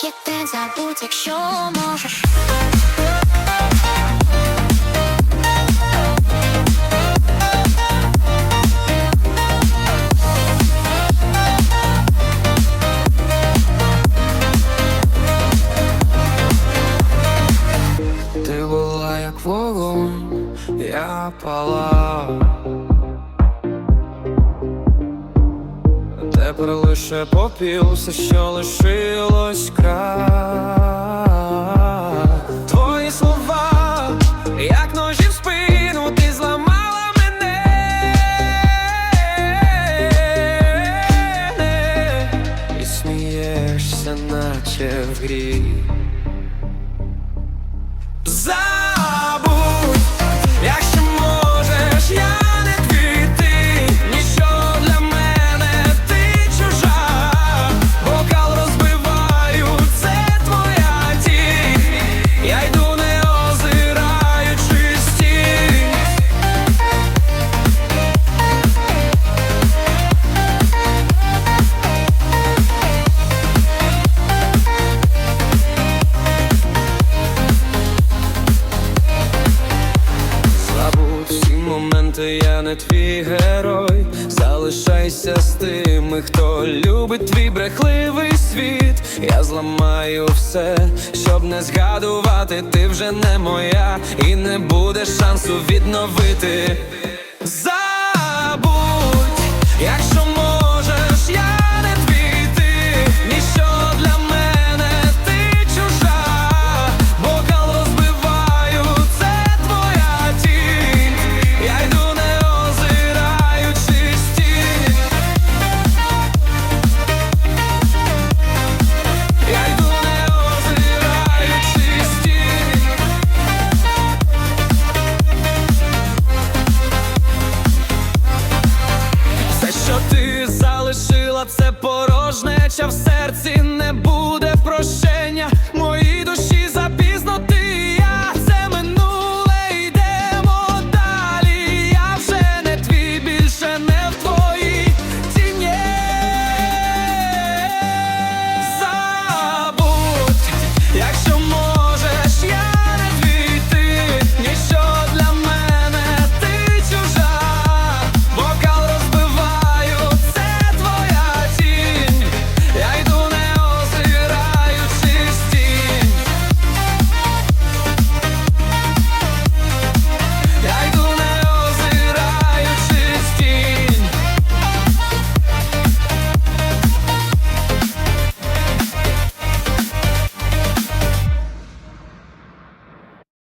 Кіте забудь, якщо можеш. Ти як вогонь, я палав Тепер лише попіл, все, що лишилось наче в грі не твій герой. Залишайся з тими, хто любить твій брехливий світ. Я зламаю все, щоб не згадувати, ти вже не моя, і не буде шансу відновити. Забудь, якщо залишила це порожнеча в серці не буде прощення. Мої